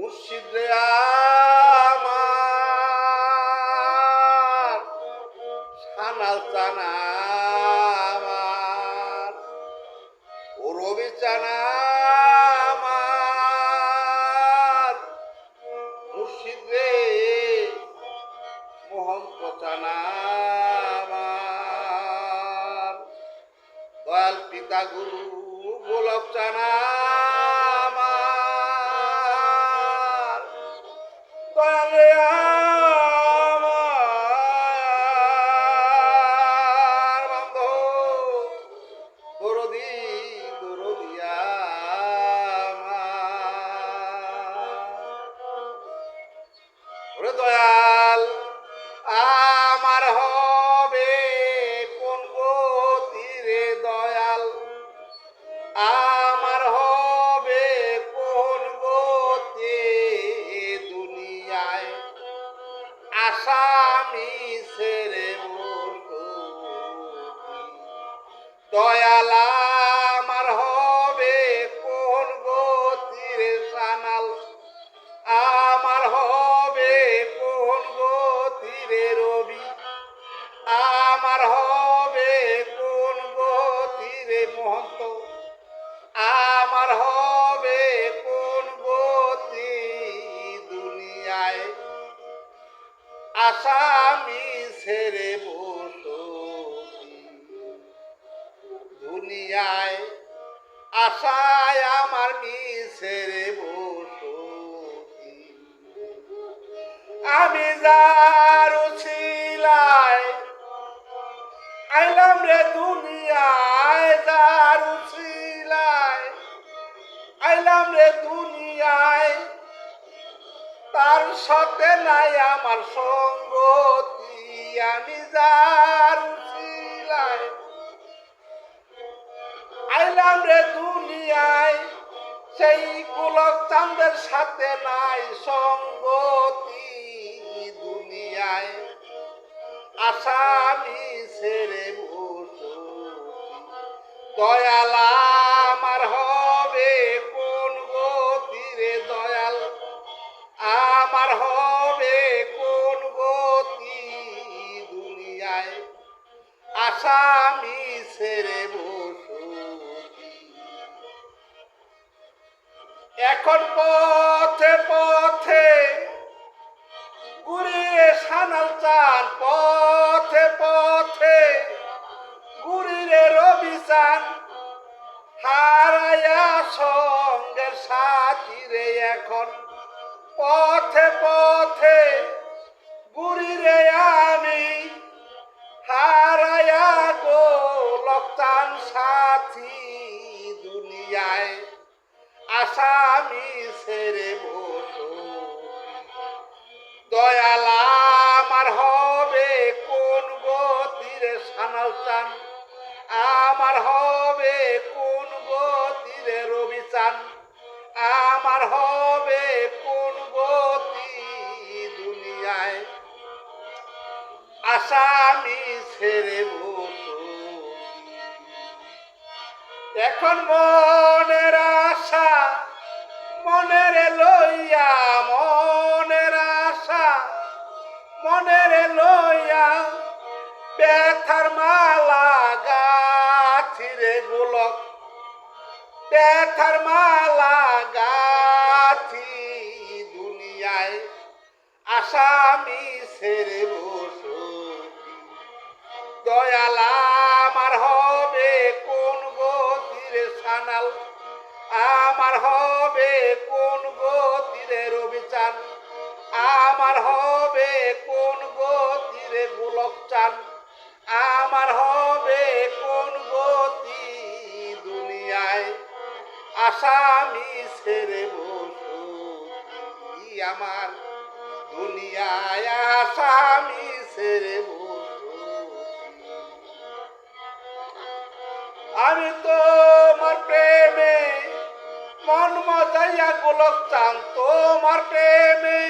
মুর্শিদ রে চানা আমার ও রবি চানা আমার, মুর্শিদ রে চানা আমার, দয়াল পিতা গুরু গোলক চানা দয়াল আমার হবে কোন দয়াল? আমার হবে কোন গতি দুনিয়ায়? আসামি ছেড়ে দয়াল আমার হবে কোন গতির সানাল? আমার হবে কোন গতিরে রবি? আমার হবে কোন গতিরে মহন্ত? আমার হবে কোন গতি দুনিয়ায়? আসামি ছেড়ে দুনিয়ায় আশায় আমার মিছেরে বসতি। আমি যার ছিলাই আইলাম রে দুনিয়ায়, যার ছিলাই আইলাম রে দুনিয়ায়। তার সাথে নাই আমার সঙ্গতি। আমি যার ছিলাই আইলাম রে দুনিয়ায়। সেই গোলক চাঁদের সাথে নাই সঙ্গতি দুনিয়ায়। আসামি ছেড়ে বসতি দয়াল আমার হবে কোন গতিরে দয়াল? আমার হবে কোন গতি দুনিয়ায়? আসামি ছেড়ে বসতি এখন পথে পথে ঘুরিয়ে সানাল চান, পথে পথে ঘুরিরে রবি চান। হারায়া সঙ্গের সাথী রে এখন পথে পথে ঘুরিরে আমি। হারায়া গো লক্তান সাথী দুনিয়ায়। আসামি ছেড়ে বসো দয়াল আমার হবে কোন গতিরে সানাল চান? আমার হবে কোন গতিরে রবি চান? আমার হবে কোন গতি দুনিয়ায়? আসামি ছেড়ে বসো এখন মনের মনের লইয়া ব্যথার মালা গাছিরে গোলক। ব্যথার মালা গাছি দুনিয়ায় আসামি ছেড়ে বসো দয়াল আমার হবে কোন গতিরে সানাল আমার হবে কোন গতিরে রবি চান আমার হবে কোন গতিরে গোলক চান আমার হবে কোন গতি দুনিয়ায়? আসামি ছেড়ে বসতি আমার। দুনিয়ায় আসামি ছেড়ে বসতি আমি তোমার প্রেমে মন মজাইয়া গোলক চান তোমার প্রেমে